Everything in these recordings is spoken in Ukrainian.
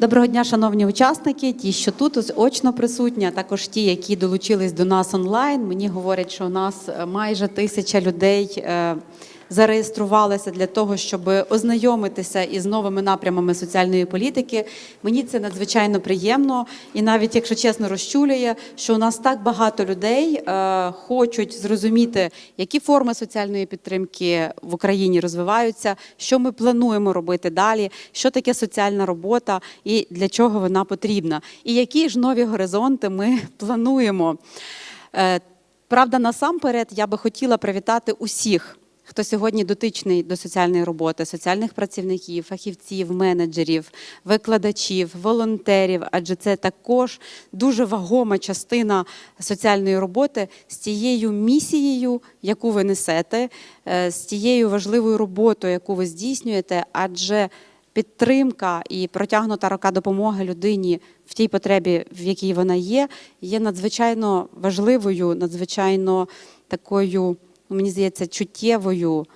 Доброго дня, шановні учасники, ті, що тут очно присутні, а також ті, які долучились до нас онлайн. Мені говорять, що у нас е, майже тисяча людей зареєструвалися для того, щоб ознайомитися із новими напрямами соціальної політики. Мені це надзвичайно приємно, і навіть, якщо чесно, розчулює, що у нас так багато людей е, хочуть зрозуміти, які форми соціальної підтримки в Україні розвиваються, що ми плануємо робити далі, що таке соціальна робота і для чого вона потрібна, і які ж нові горизонти ми плануємо. Е, Правда, насамперед я би хотіла привітати усіх, хто сьогодні дотичний до соціальної роботи, соціальних працівників, фахівців, менеджерів, викладачів, волонтерів, адже це також дуже вагома частина соціальної роботи з тією місією, яку ви несете, е, з тією важливою роботою, яку ви здійснюєте, адже підтримка і протягнута рука допомоги людині в тій потребі, в якій вона є, є надзвичайно важливою, надзвичайно такою, мені здається, чуттєвою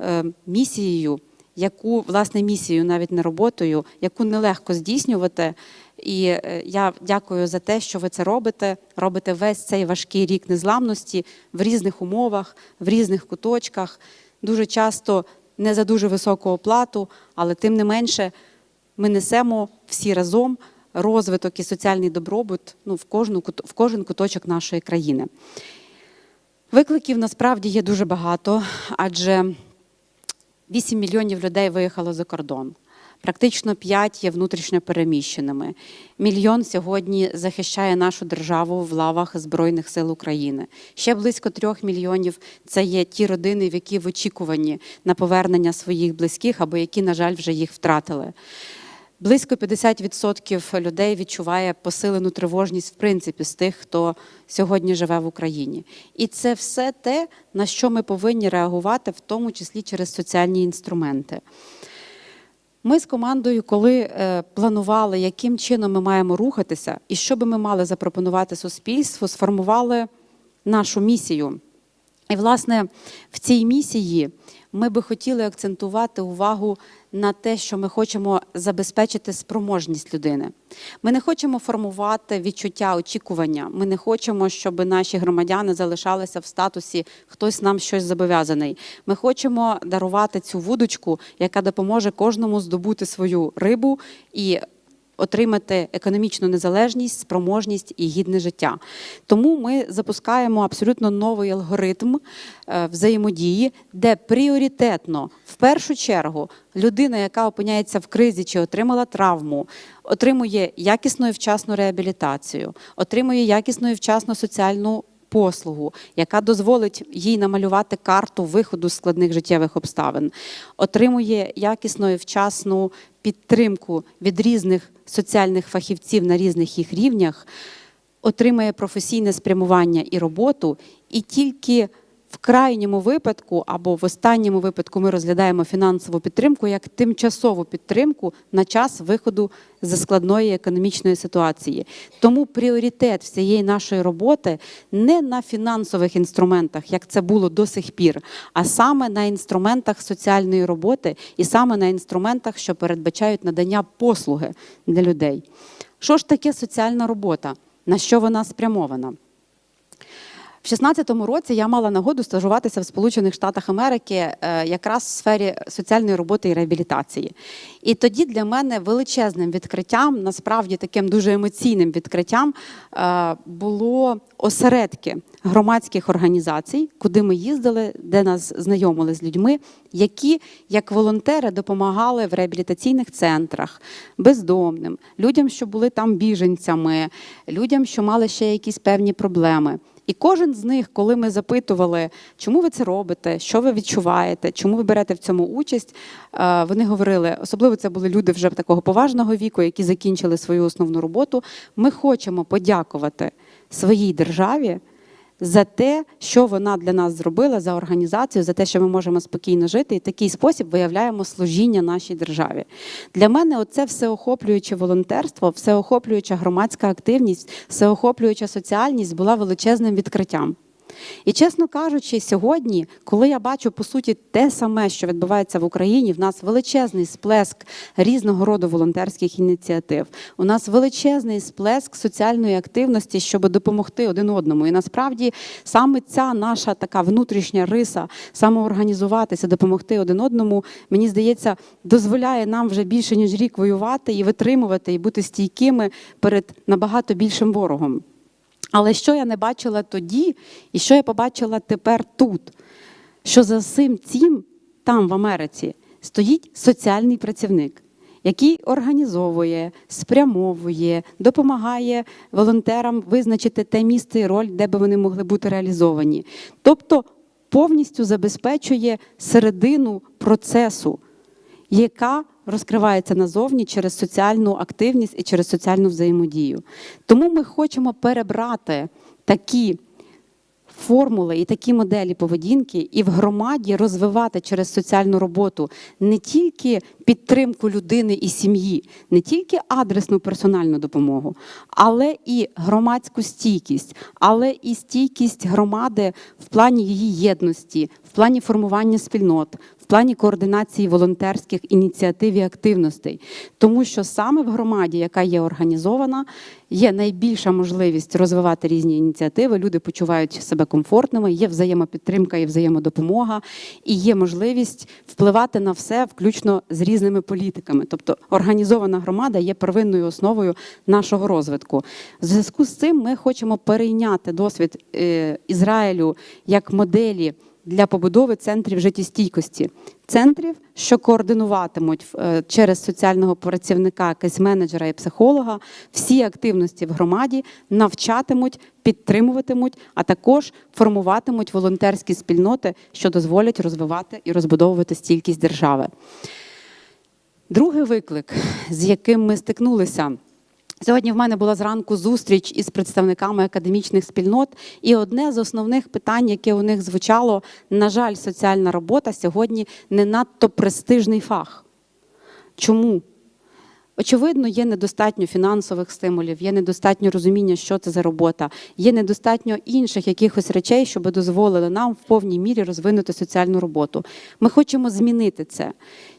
е, місією, яку власне місією, навіть не роботою, яку нелегко здійснювати. І е, я дякую за те, що ви це робите. Робите весь цей важкий рік незламності в різних умовах, в різних куточках. Дуже часто не за дуже високу оплату, але тим не менше ми несемо всі разом розвиток і соціальний добробут ну, в, кожну, в кожен куточок нашої країни. Викликів насправді є дуже багато, адже 8 мільйонів людей виїхало за кордон. Практично 5 є внутрішньо переміщеними. Мільйон сьогодні захищає нашу державу в лавах Збройних сил України. Ще близько трьох мільйонів це є ті родини, в які в очікуванні на повернення своїх близьких або які, на жаль, вже їх втратили. Близько 50% людей відчуває посилену тривожність в принципі з тих, хто сьогодні живе в Україні. І це все те, на що ми повинні реагувати, в тому числі через соціальні інструменти. Ми з командою, коли е, планували, яким чином ми маємо рухатися, і що би ми мали запропонувати суспільству, сформували нашу місію. І, власне, в цій місії ми би хотіли акцентувати увагу на те, що ми хочемо забезпечити спроможність людини. Ми не хочемо формувати відчуття очікування. Ми не хочемо, щоб наші громадяни залишалися в статусі хтось нам щось зобов'язаний. Ми хочемо дарувати цю вудочку, яка допоможе кожному здобути свою рибу і отримати економічну незалежність, спроможність і гідне життя. Тому ми запускаємо абсолютно новий алгоритм е, взаємодії, де пріоритетно, в першу чергу, людина, яка опиняється в кризі чи отримала травму, отримує якісну і вчасну реабілітацію, отримує якісну і вчасну соціальну послугу, яка дозволить їй намалювати карту виходу з складних життєвих обставин, отримує якісну і вчасну підтримку від різних соціальних фахівців на різних їх рівнях, отримує професійне спрямування і роботу, і тільки в крайньому випадку або в останньому випадку ми розглядаємо фінансову підтримку як тимчасову підтримку на час виходу з складної економічної ситуації. Тому пріоритет всієї нашої роботи не на фінансових інструментах, як це було до сих пір, а саме на інструментах соціальної роботи і саме на інструментах, що передбачають надання послуги для людей. Що ж таке соціальна робота? На що вона спрямована? В 16-му році я мала нагоду стажуватися в Сполучених Штатах Америки е, якраз в сфері соціальної роботи і реабілітації. І тоді для мене величезним відкриттям, насправді таким дуже емоційним відкриттям, е, було осередки громадських організацій, куди ми їздили, де нас знайомили з людьми, які як волонтери допомагали в реабілітаційних центрах бездомним, людям, що були там біженцями, людям, що мали ще якісь певні проблеми. І кожен з них, коли ми запитували, чому ви це робите, що ви відчуваєте, чому ви берете в цьому участь, е, вони говорили, особливо це були люди вже такого поважного віку, які закінчили свою основну роботу. Ми хочемо подякувати своїй державі за те, що вона для нас зробила, за організацію, за те, що ми можемо спокійно жити, і такий спосіб виявляємо служіння нашій державі. Для мене оце всеохоплююче волонтерство, всеохоплююча громадська активність, всеохоплююча соціальність була величезним відкриттям. І чесно кажучи, сьогодні, коли я бачу по суті те саме, що відбувається в Україні, в нас величезний сплеск різного роду волонтерських ініціатив. У нас величезний сплеск соціальної активності, щоб допомогти один одному. І насправді саме ця наша така внутрішня риса самоорганізуватися, допомогти один одному, мені здається, дозволяє нам вже більше ніж рік воювати і витримувати, і бути стійкими перед набагато більшим ворогом. Але що я не бачила тоді, і що я побачила тепер тут? Що за всім цим, там, в Америці, стоїть соціальний працівник, який організовує, спрямовує, допомагає волонтерам визначити те місце і роль, де би вони могли бути реалізовані. Тобто повністю забезпечує середину процесу, яка розкривається назовні через соціальну активність і через соціальну взаємодію. Тому ми хочемо перебрати такі формули і такі моделі поведінки, і в громаді розвивати через соціальну роботу не тільки підтримку людини і сім'ї, не тільки адресну персональну допомогу, але і громадську стійкість, але і стійкість громади в плані її єдності, в плані формування спільнот, в плані координації волонтерських ініціатив і активностей, тому що саме в громаді, яка є організована, є найбільша можливість розвивати різні ініціативи. Люди почувають себе комфортними, є взаємопідтримка і взаємодопомога, і є можливість впливати на все, включно з різними політиками. Тобто організована громада є первинною основою нашого розвитку. В зв'язку з цим ми хочемо перейняти досвід е, Ізраїлю як моделі для побудови центрів життєстійкості. Центрів, що координуватимуть е, через соціального працівника, кейс-менеджера і психолога всі активності в громаді, навчатимуть, підтримуватимуть, а також формуватимуть волонтерські спільноти, що дозволять розвивати і розбудовувати стійкість держави. Другий виклик, з яким ми стикнулися. Сьогодні в мене була зранку зустріч із представниками академічних спільнот, і одне з основних питань, яке у них звучало, на жаль, соціальна робота сьогодні не надто престижний фах. Чому? Очевидно, є недостатньо фінансових стимулів, є недостатньо розуміння, що це за робота, є недостатньо інших якихось речей, щоб дозволили нам в повній мірі розвинути соціальну роботу. Ми хочемо змінити це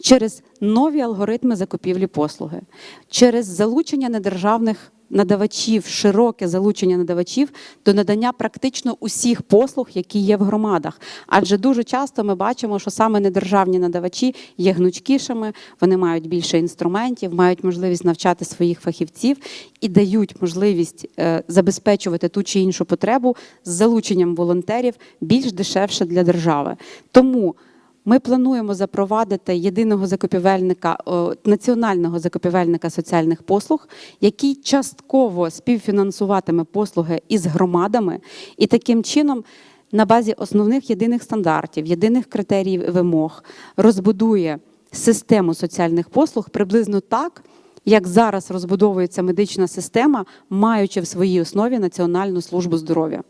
через нові алгоритми закупівлі послуги, через залучення недержавних надавачів, широке залучення надавачів до надання практично усіх послуг, які є в громадах. Адже дуже часто ми бачимо, що саме недержавні надавачі є гнучкішими, вони мають більше інструментів, мають можливість навчати своїх фахівців і дають можливість е, забезпечувати ту чи іншу потребу з залученням волонтерів більш дешевше для держави. Тому ми плануємо запровадити єдиного закупівельника національного закупівельника соціальних послуг, який частково співфінансуватиме послуги із громадами, і таким чином. На базі основних єдиних стандартів, єдиних критеріїв і вимог розбудує систему соціальних послуг приблизно так, як зараз розбудовується медична система, маючи в своїй основі Національну службу здоров'я.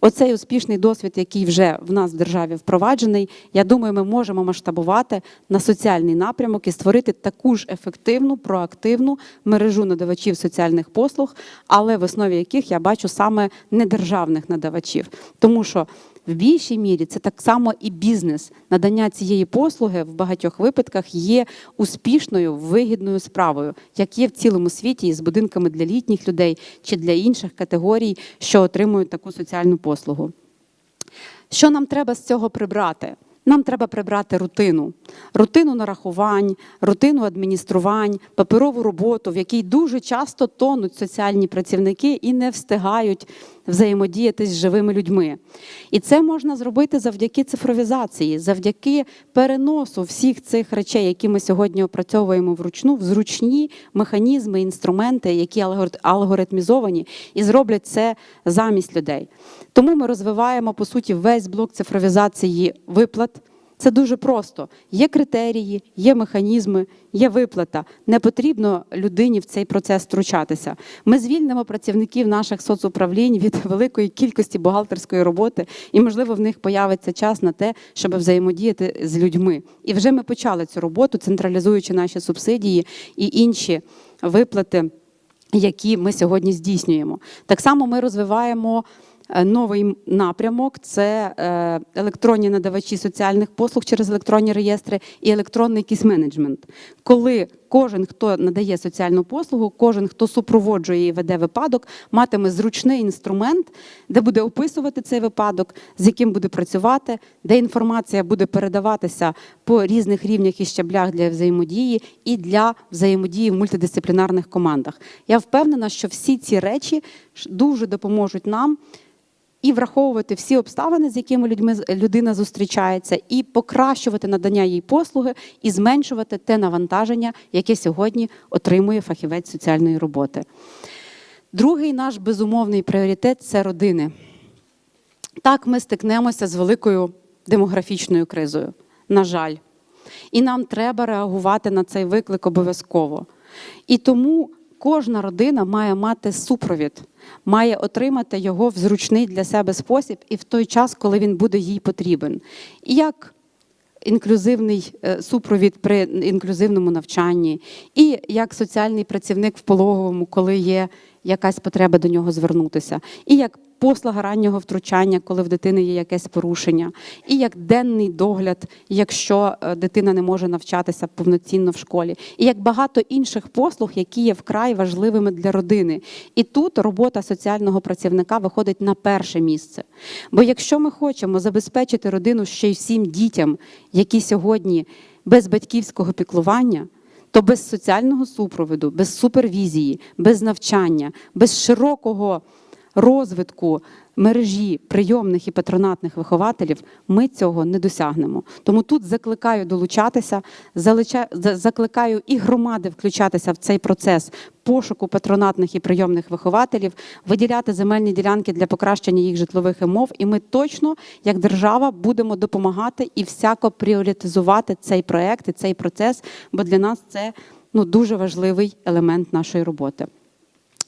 Оцей успішний досвід, який вже в нас в державі впроваджений, я думаю, ми можемо масштабувати на соціальний напрямок і створити таку ж ефективну, проактивну мережу надавачів соціальних послуг, але в основі яких я бачу саме недержавних надавачів, тому що в більшій мірі це так само і бізнес. Надання цієї послуги в багатьох випадках є успішною, вигідною справою, як є в цілому світі із будинками для літніх людей чи для інших категорій, що отримують таку соціальну послугу. Що нам треба з цього прибрати? Нам треба прибрати рутину, рутину нарахувань, рутину адмініструвань, паперову роботу, в якій дуже часто тонуть соціальні працівники і не встигають взаємодіяти з живими людьми. І це можна зробити завдяки цифровізації, завдяки переносу всіх цих речей, які ми сьогодні опрацьовуємо вручну, в зручні механізми, інструменти, які алгоритмізовані, і зроблять це замість людей. Тому ми розвиваємо по суті весь блок цифровізації виплат. Це дуже просто. Є критерії, є механізми, є виплата. Не потрібно людині в цей процес втручатися. Ми звільнимо працівників наших соцуправлінь від великої кількості бухгалтерської роботи, і, можливо, в них появиться час на те, щоб взаємодіяти з людьми. І вже ми почали цю роботу, централізуючи наші субсидії і інші виплати, які ми сьогодні здійснюємо. Так само ми розвиваємо новий напрямок це е, електронні надавачі соціальних послуг через електронні реєстри і електронний кіс-менеджмент. Коли кожен, хто надає соціальну послугу, кожен, хто супроводжує і веде випадок, матиме зручний інструмент, де буде описувати цей випадок, з яким буде працювати, де інформація буде передаватися по різних рівнях і щаблях для взаємодії і для взаємодії в мультидисциплінарних командах. Я впевнена, що всі ці речі дуже допоможуть нам і враховувати всі обставини, з якими людьми людина зустрічається, і покращувати надання їй послуги, і зменшувати те навантаження, яке сьогодні отримує фахівець соціальної роботи. Другий наш безумовний пріоритет це родини. Так, ми стикнемося з великою демографічною кризою. На жаль. І нам треба реагувати на цей виклик обов'язково. І тому кожна родина має мати супровід, має отримати його в зручний для себе спосіб і в той час, коли він буде їй потрібен. І як інклюзивний е, супровід при інклюзивному навчанні, і як соціальний працівник в пологовому, коли є якась потреба до нього звернутися, і як послуга раннього втручання, коли в дитини є якесь порушення, і як денний догляд, якщо е, дитина не може навчатися повноцінно в школі, і як багато інших послуг, які є вкрай важливими для родини. І тут робота соціального працівника виходить на перше місце. Бо якщо ми хочемо забезпечити родину ще й всім дітям, які сьогодні без батьківського піклування. То без соціального супроводу, без супервізії, без навчання, без широкого розвитку мережі прийомних і патронатних вихователів ми цього не досягнемо. Тому тут закликаю долучатися, закликаю і громади включатися в цей процес пошуку патронатних і прийомних вихователів, виділяти земельні ділянки для покращення їх житлових умов. І ми точно, як держава, будемо допомагати і всяко пріоритизувати цей проект і цей процес, бо для нас це ну, дуже важливий елемент нашої роботи.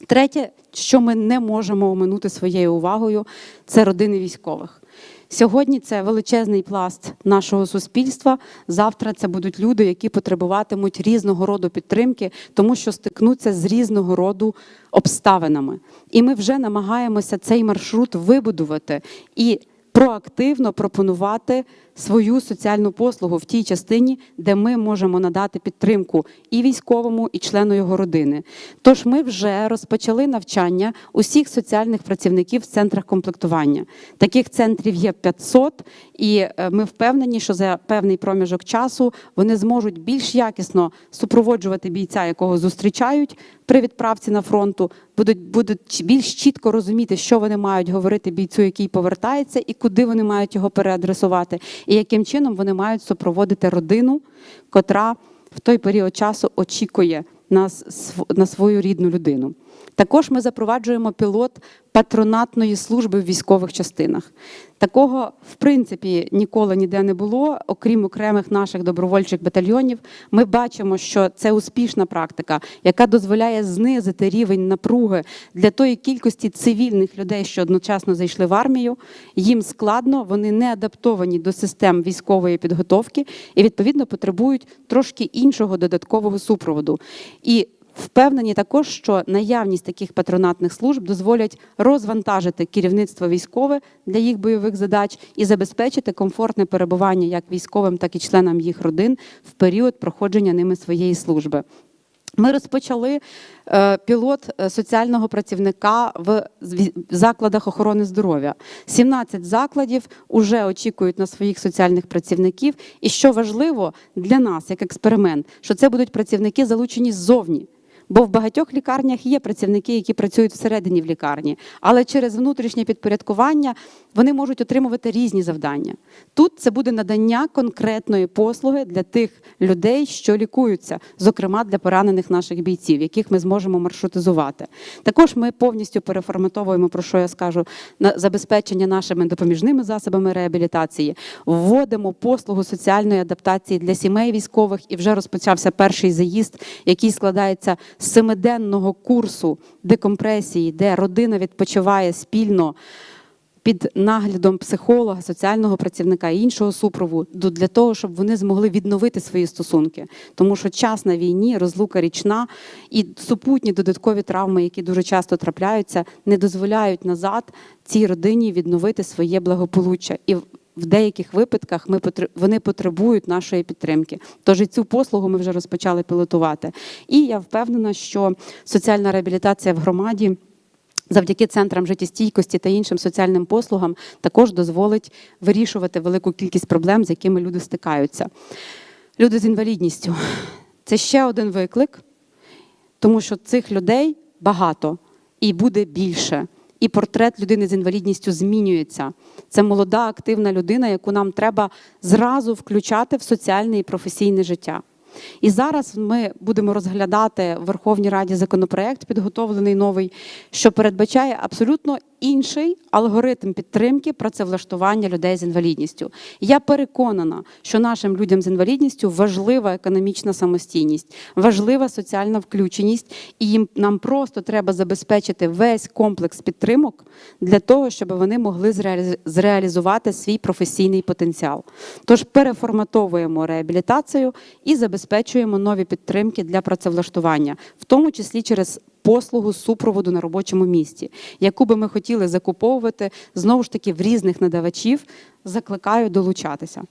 Третє, що ми не можемо оминути своєю увагою, це родини військових. Сьогодні це величезний пласт нашого суспільства. Завтра це будуть люди, які потребуватимуть різного роду підтримки, тому що стикнуться з різного роду обставинами. І ми вже намагаємося цей маршрут вибудувати і проактивно пропонувати свою соціальну послугу в тій частині, де ми можемо надати підтримку і військовому, і члену його родини. Тож ми вже розпочали навчання усіх соціальних працівників в центрах комплектування. Таких центрів є 500, і е, ми впевнені, що за певний проміжок часу вони зможуть більш якісно супроводжувати бійця, якого зустрічають при відправці на фронту, будуть, будуть більш чітко розуміти, що вони мають говорити бійцю, який повертається, і куди вони мають його переадресувати, і яким чином вони мають супроводити родину, котра в той період часу очікує нас на свою рідну людину. Також ми запроваджуємо пілот патронатної служби в військових частинах. Такого, в принципі, ніколи ніде не було, окрім окремих наших добровольчих батальйонів. Ми бачимо, що це успішна практика, яка дозволяє знизити рівень напруги для тої кількості цивільних людей, що одночасно зайшли в армію. Їм складно, вони не адаптовані до систем військової підготовки і відповідно потребують трошки іншого додаткового супроводу. І Впевнені також, що наявність таких патронатних служб дозволять розвантажити керівництво військове для їх бойових задач і забезпечити комфортне перебування як військовим, так і членам їх родин в період проходження ними своєї служби. Ми розпочали е, пілот е, соціального працівника в закладах охорони здоров'я. 17 закладів вже очікують на своїх соціальних працівників. І що важливо для нас, як експеримент, що це будуть працівники залучені ззовні. Бо в багатьох лікарнях є працівники, які працюють всередині в лікарні, але через внутрішнє підпорядкування вони можуть отримувати різні завдання. Тут це буде надання конкретної послуги для тих людей, що лікуються, зокрема для поранених наших бійців, яких ми зможемо маршрутизувати. Також ми повністю переформатовуємо, про що я скажу, на забезпечення нашими допоміжними засобами реабілітації, вводимо послугу соціальної адаптації для сімей військових, і вже розпочався перший заїзд, який складається семиденного курсу декомпресії, де родина відпочиває спільно під наглядом психолога, соціального працівника і іншого супроводу для того, щоб вони змогли відновити свої стосунки. Тому що час на війні, розлука річна і супутні додаткові травми, які дуже часто трапляються, не дозволяють назад цій родині відновити своє благополуччя. І в деяких випадках ми вони потребують нашої підтримки. Тож і цю послугу ми вже розпочали пілотувати. І я впевнена, що соціальна реабілітація в громаді. Завдяки центрам життєстійкості та іншим соціальним послугам також дозволить вирішувати велику кількість проблем, з якими люди стикаються. Люди з інвалідністю це ще один виклик, тому що цих людей багато і буде більше. І портрет людини з інвалідністю змінюється. Це молода, активна людина, яку нам треба зразу включати в соціальне і професійне життя. І зараз ми будемо розглядати в Верховній Раді законопроект, підготовлений новий, що передбачає абсолютно інший алгоритм підтримки працевлаштування людей з інвалідністю. Я переконана, що нашим людям з інвалідністю важлива економічна самостійність, важлива соціальна включеність, і їм нам просто треба забезпечити весь комплекс підтримок для того, щоб вони могли зреалізувати свій професійний потенціал. Тож переформатовуємо реабілітацію і забезпечуємо нові підтримки для працевлаштування, в тому числі через послугу супроводу на робочому місці, яку би ми хотіли закуповувати знову ж таки в різних надавачів. Закликаю долучатися.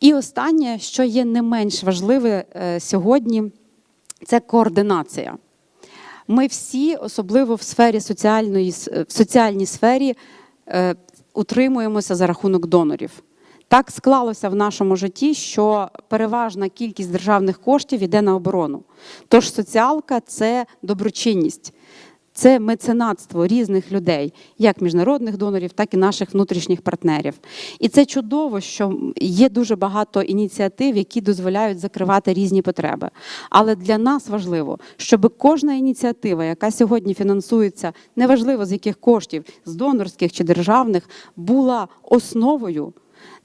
І останнє, що є не менш важливе е, сьогодні, це координація. Ми всі, особливо в сфері соціальної в соціальній сфері, е, утримуємося за рахунок донорів. Так склалося в нашому житті, що переважна кількість державних коштів йде на оборону. Тож соціалка це доброчинність. Це меценатство різних людей, як міжнародних донорів, так і наших внутрішніх партнерів. І це чудово, що є дуже багато ініціатив, які дозволяють закривати різні потреби. Але для нас важливо, щоб кожна ініціатива, яка сьогодні фінансується, неважливо з яких коштів, з донорських чи державних, була основою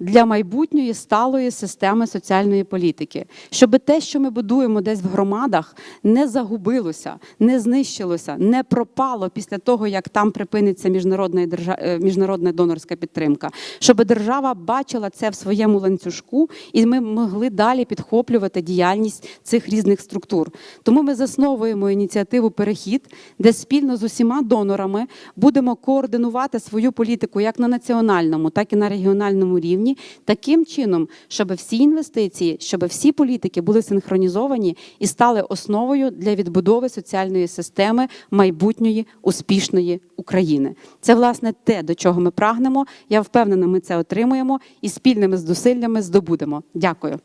для майбутньої сталої системи соціальної політики, щоб те, що ми будуємо десь в громадах, не загубилося, не знищилося, не пропало після того, як там припиниться міжнародна, держа... е, міжнародна донорська підтримка, щоб держава бачила це в своєму ланцюжку, і ми могли далі підхоплювати діяльність цих різних структур. Тому ми засновуємо ініціативу Перехід, де спільно з усіма донорами будемо координувати свою політику як на національному, так і на регіональному рівні, таким чином, щоб всі інвестиції, щоб всі політики були синхронізовані і стали основою для відбудови соціальної системи майбутньої успішної України. Це власне те, до чого ми прагнемо. Я впевнена, ми це отримуємо і спільними зусиллями здобудемо. Дякую.